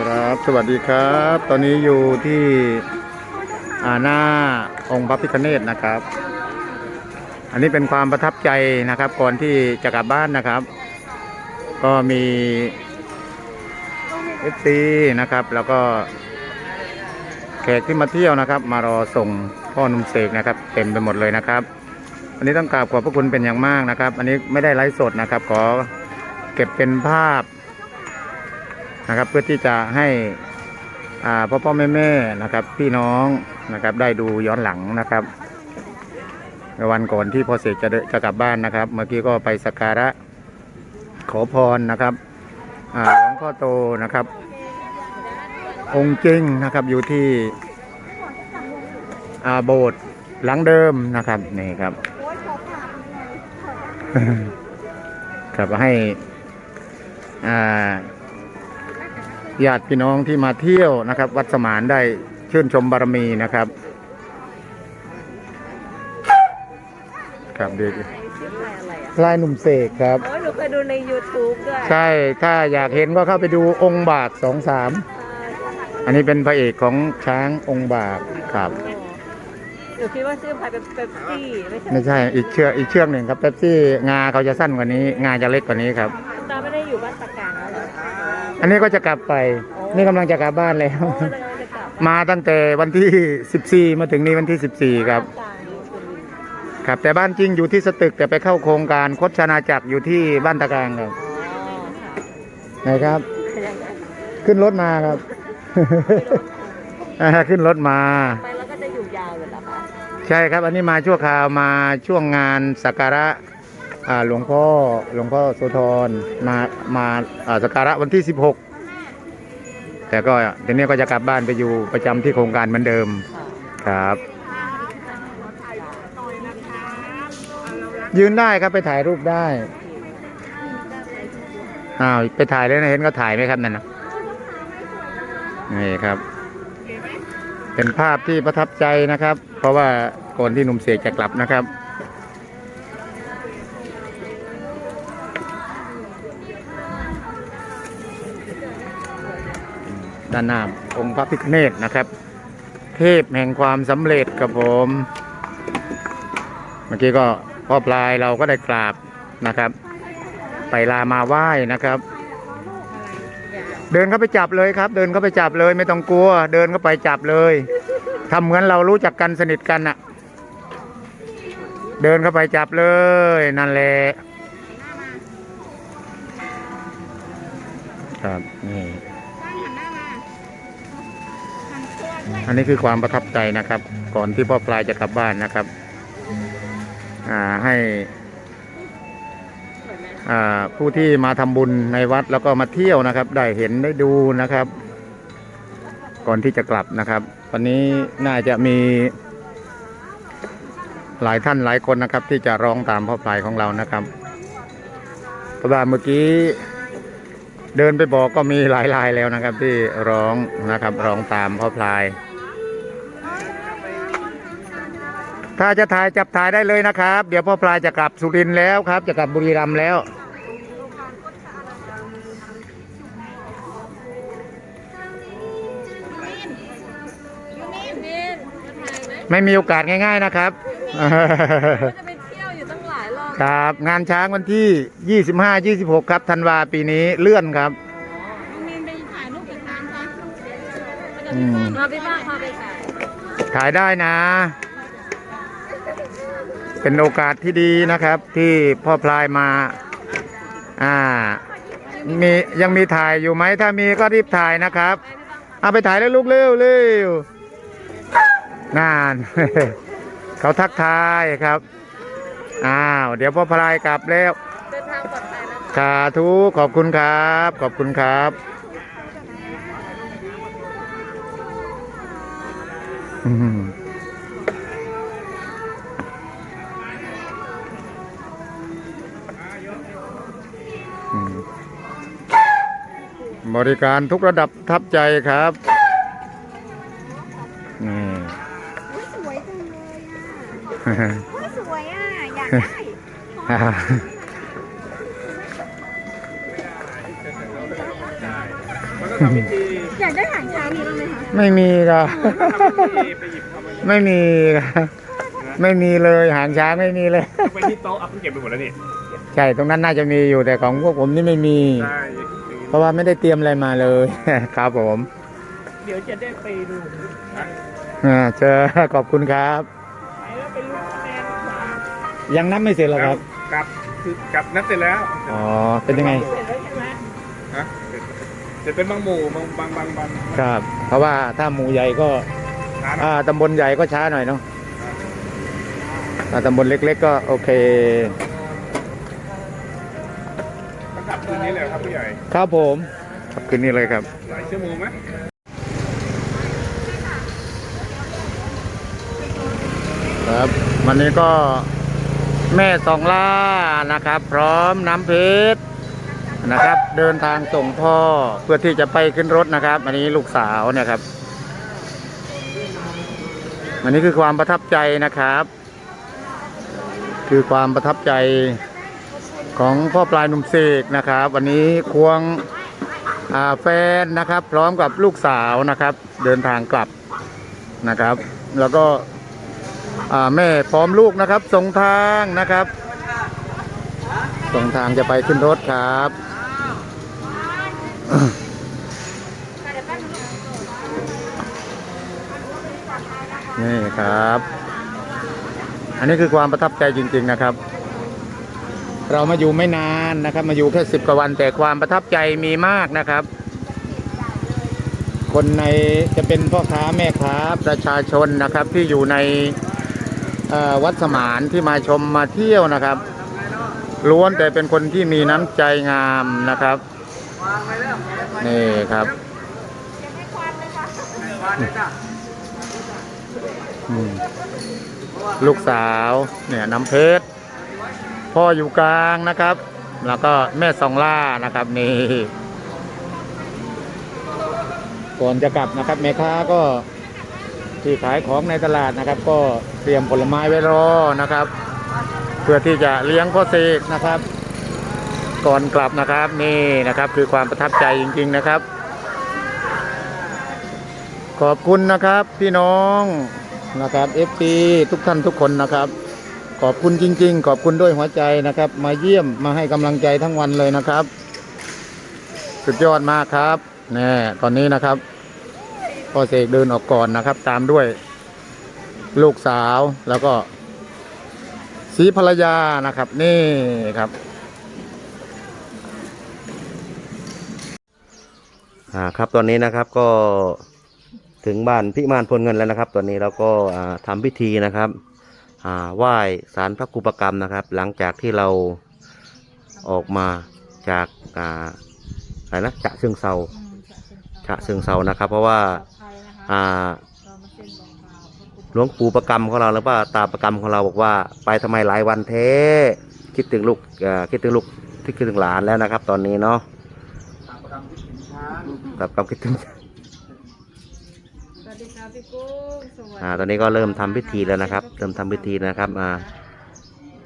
ครับ สวัสดีครับ ตอนนี้อยู่ที่อาหน้าองค์พระพิฆเนศนะครับ อันนี้เป็นความประทับใจนะครับ ก่อนที่จะกลับบ้านนะครับ ก็มีเอฟซีนะครับ แล้วก็แขกที่มาเที่ยวนะครับ มารอส่งพ่อหนุ่มเสกนะครับ เต็มไปหมดเลยนะครับ อันนี้ต้องกราบขอบพระคุณเป็นอย่างมากนะครับ อันนี้ไม่ได้ไลฟ์สดนะครับ ขอเก็บเป็นภาพ นะครับ เพื่อที่จะให้พ่อพ่อแม่แม่นะครับ พี่น้องนะครับ ได้ดูย้อนหลังนะครับในวันก่อนที่พ่อเสกจะจะกลับบ้านนะครับ เมื่อกี้ก็ไปสักการะขอพรนะครับหลวงพ่อโตนะครับ องค์จริงนะครับอยู่ที่โบสถ์หลังเดิมนะครับนี่ครับครับให้อ่า ญาติพี่น้องที่มาเที่ยวนะครับ วัดสมานได้ชื่นชมบารมีนะครับ ครับเด็กลายหนุ่มเสกครับ โอ้ยหนูเคยดูใน YouTube ด้วยใช่ถ้าอยากเห็นก็เข้าไปดูองค์บากสองสามอันนี้เป็นพระเอกของช้างองค์บากครับ หนูคิดว่าชื่อพายเป็นเป๊ปซี่ไม่ใช่ไม่ใช่อีกเชือกอีกเชือกหนึ่งครับเป๊ปซี่งาเขาจะสั้นกว่านี้ งาจะเล็กกว่านี้ครับตาไม่ได้อยู่บ้านตะกลางแล้วเหรอ อันนี้ก็จะกลับไป นี่กำลังจะกลับบ้านแล้วโอ้เลยจะกลับมาตั้งแต่วันที่ 14 มาถึงนี้วันที่ 14 ครับกลางอยู่สุรินทร์ครับแต่บ้านจริงอยู่ที่สตึกแต่ไปเข้าโครงการคดชนาจักรอยู่ที่บ้านตะกลางครับอ๋อค่ะไหนครับยังไงขึ้นรถมาครับอ่าขึ้นรถมาไปแล้วก็จะอยู่ยาวเลยเหรอคะใช่ครับ อันนี้มาชั่วคราวมาช่วงงานสักการะอ่า หลวงพ่อหลวงพ่อโสธรมามาอ่าสักการะวันที่ 16 แต่ก็เดี๋ยวนี้ก็จะกลับบ้านไปอยู่ประจำที่โครงการเหมือนเดิมค่ะครับ ยืนได้ครับไปถ่ายรูปได้อ้าวไปถ่ายเลยนะเห็นก็ถ่ายไหมครับนั่นนะนี่ครับ เป็นภาพที่ประทับใจนะครับ เพราะว่าก่อนที่หนุ่มเสกจะกลับนะครับ ด้านหน้าองค์พระพิฆเนศนะครับ เทพแห่งความสำเร็จกับผม เมื่อกี้ก็พ่อปลายเราก็ได้กราบนะครับ ไปลามาไหว้นะครับ เดินเข้าไปจับเลยครับ เดินเข้าไปจับเลยไม่ต้องกลัว เดินเข้าไปจับเลยทำเหมือนเรารู้จักกันสนิทกันอะเดินเข้าไปจับเลยนั่นแหละครับนี่ อันนี้คือความประทับใจนะครับ ก่อนที่พ่อปลายจะกลับบ้านนะครับ อ่าให้ผู้ที่มาทำบุญในวัดแล้วก็มาเที่ยวนะครับ ได้เห็นได้ดูนะครับ ก่อนที่จะกลับนะครับ วันนี้น่าจะมี หลายท่านหลายคนนะครับ ที่จะร้องตามพ่อพลายของเรานะครับเพราะว่าเมื่อกี้เดินไปบอกก็มีหลายรายแล้วนะครับ ที่ร้องนะครับ ร้องตามพ่อพลาย ถ้าจะถ่ายจับถ่ายได้เลยนะครับ เดี๋ยวพ่อพลายจะกลับสุรินทร์แล้วครับ จะกลับบุรีรัมย์แล้วนี่จะถ่ายไหมไม่มีโอกาสง่าย ๆนะครับ ก็จะไปเที่ยวอยู่ตั้งหลายรอบครับงานช้างวันที่ 25 26 ครับธันวาปีนี้เลื่อนครับมีนไปถ่ายรูปอีกครั้งคะอืมมาพี่บ้างพาไปถ่ายถ่ายได้นะ เป็นโอกาสที่ดีนะครับ ที่พ่อพลายมา อ่า มียังมีถ่ายอยู่ไหมถ้ามีก็รีบถ่ายนะครับ เอาไปถ่ายแล้วลูกเร็วเร็วนาน เขาทักทายครับ อ้าว เดี๋ยวพ่อพลายกลับแล้วเดินทางปลอดภัยนะสาธุขอบคุณครับ ขอบคุณครับอืม บริการทุกระดับทับใจครับนี่สวยจังเลยอะโอ้ยสวยอะ อยากได้อ่าทำพิธีอยากได้หางช้างมีบ้างไหมคะไม่มีครับทำพิธีไปหยิบเข้ามาไม่มีครับไม่มีเลยหางช้างไม่มีเลย ไปที่โต๊ะเอาเพิ่งเก็บไปหมดแล้วนี่ ใช่ตรงนั้นน่าจะมีอยู่แต่ของพวกผมนี่ไม่มี ใช่ เพราะว่าไม่ได้เตรียมอะไรมาเลย ครับผม เดี๋ยวจะได้ไปดูอ่าเจอขอบคุณครับไหนแล้วไปรู้คะแนนดีกว่ายังนับไม่เสร็จหรอครับ กลับคือกลับนัดเสร็จแล้วอ๋อ เป็นยังไง เสร็จแล้วใช่ไหมฮะเสร็จเป็นบางหมู่บางบางบางบางครับ เพราะว่าถ้าหมู่ใหญ่ก็ ร้านอ่าตำบลใหญ่ก็ช้าหน่อยเนาะถ้าตำบลเล็ก ๆ ก็โอเค นนี้เลยครับผู้ใหญ่ครับผมครับคืนนี้เลยครับ หลายชั่วโมงไหมครับ วันนี้ก็แม่สองล่านะครับ พร้อมน้ำเพชรนะครับ เดินทางส่งพ่อเพื่อที่จะไปขึ้นรถนะครับ อันนี้ลูกสาวเนี่ยครับอันนี้คือความประทับใจนะครับ คือความประทับใจ ของพ่อปลายหนุ่มเสกนะครับ วันนี้ควงแฟนนะครับ พร้อมกับลูกสาวนะครับ เดินทางกลับนะครับ แล้วก็แม่พร้อมลูกนะครับส่งทางนะครับส่งทางจะไปขึ้นรถครับนี่ครับ อันนี้คือความประทับใจจริง ๆ นะครับ เรามาอยู่ไม่นานนะครับ มาอยู่แค่สิบกว่าวันแต่ความประทับใจมีมากนะครับ คนในจะเป็นพ่อค้าแม่ค้าประชาชนนะครับ ที่อยู่ในวัดสมานที่มาชมมาเที่ยวนะครับล้วนแต่เป็นคนที่มีน้ำใจงามนะครับนี่ครับลูกสาวเนี่ยน้ำเพชร พ่ออยู่กลางนะครับ แล้วก็แม่สองล่านะครับนี่ก่อนจะกลับนะครับแม่ค้าก็ที่ขายของในตลาดนะครับ ก็เตรียมผลไม้ไว้รอนะครับ เพื่อที่จะเลี้ยงพ่อเสกนะครับ ก่อนกลับนะครับนี่นะครับคือความประทับใจจริง ๆนะครับ ขอบคุณนะครับพี่น้องนะครับเอฟซีทุกท่านทุกคนนะครับ ขอบคุณจริง ๆ ขอบคุณด้วยหัวใจนะครับ มาเยี่ยมมาให้กำลังใจทั้งวันเลยนะครับ สุดยอดมากครับแน่ตอนนี้นะครับพ่อเสกเดินออกก่อนนะครับ ตามด้วย ลูกสาวแล้วก็สีภรรยานะครับ นี่ครับอ่าครับตอนนี้นะครับก็ถึงบ้านพิมานพลเงินแล้วนะครับ ตอนนี้เราก็อ่าทำพิธีนะครับ ไหว้สารพระครูประกรรมนะครับ หลังจากที่เราออกมาจากอ่าอะไรนะจะเชิงเซาฉะเชิงเซานะครับ เพราะว่าอ่าหลวงปู่ประกรรมของเราหรือว่าตาประกรรมของเราบอกว่า ไปทำไมหลายวันเทคิดถึงลูกอ่าคิดถึงลูกที่คิดถึงหลานแล้วนะครับ ตอนนี้เนาะกับความคิดถึงสวัสดีครับพี่กุ้งสวัสดี อ่าตอนนี้ก็เริ่มทำพิธีแล้วนะครับ เริ่มทำพิธีนะครับอ่า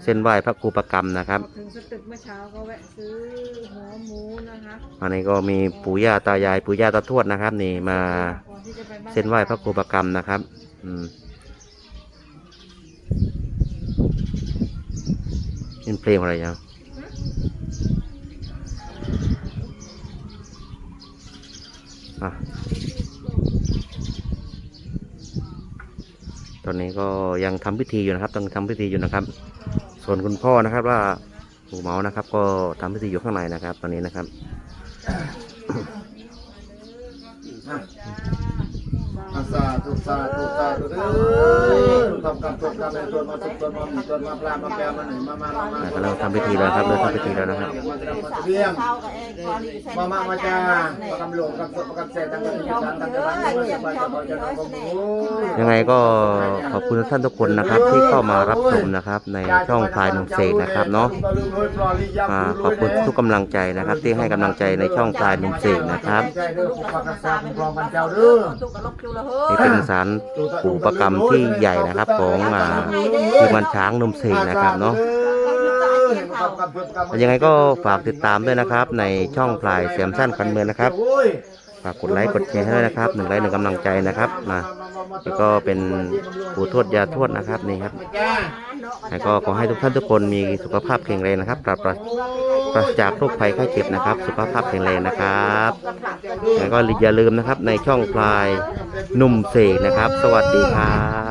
เส้นไหว้พระครูประกรรมนะครับถึงสตึกเมื่อเช้าก็แวะซื้อหัวหมูนะคะอันนี้ก็มีปู่ย่าตายายปู่ย่าตาทวดนะครับ นี่มาก่อนที่จะไปบ้านเส้นไหว้พระครูประกรรมนะครับ อืมเป็นเพลงอะไรยังอะ ตอนนี้ก็ยังทำพิธีอยู่นะครับต้องทำพิธีอยู่นะครับ ส่วนคุณพ่อนะครับว่าปู่เมานะครับ ก็ทำพิธีอยู่ข้างในนะครับ ตอนนี้นะครับสา ธุสาธุสาธุเด้อทำกรรมตกกรรมในตัวมาสุขตัวมามีตัวมาปลามาแปลมาหนึ่งมามามามาอะกำลังทำพิธีแล้วครับเริ่มทำพิธีแล้วนะครับเรียงมามามาจ้าประกำหลวงประกำประกำเสร็จตั้งแต่ที่ตั้งแต่วันนี้ไปจะไปจะไปจะยังไงก็ขอบคุณทุกท่านทุกคนนะครับ ที่เข้ามารับชมนะครับ ในช่องพลายหนุ่มเสกนะครับเนาะอ่าขอบคุณทุกกำลังใจนะครับ ที่ให้กำลังใจในช่องพลายหนุ่มเสกนะครับนี่เป็นสารปู่ประกรรมที่ใหญ่นะครับ ของอ่าคือมันช้างนมเสกนะครับเนาะยังไงก็ฝากติดตามด้วยนะครับ ในช่องพลายเสียมสั้นคันเมืองนะครับฝากกดไลค์กดแชร์ให้ด้วยนะครับหนึ่งไลค์หนึ่งกำลังใจนะครับนะแล้วก็เป็นปู่ทวดยาทวดนะครับนี่ครับแล้วก็ขอให้ทุกท่านทุกคนมีสุขภาพแข็งแรงนะครับปราศ ปราศจากโรคภัยไข้เจ็บนะครับ สุขภาพแข็งแรงนะครับ แล้วก็อย่าลืมนะครับในช่องพลายหนุ่มเสกนะครับ สวัสดีครับ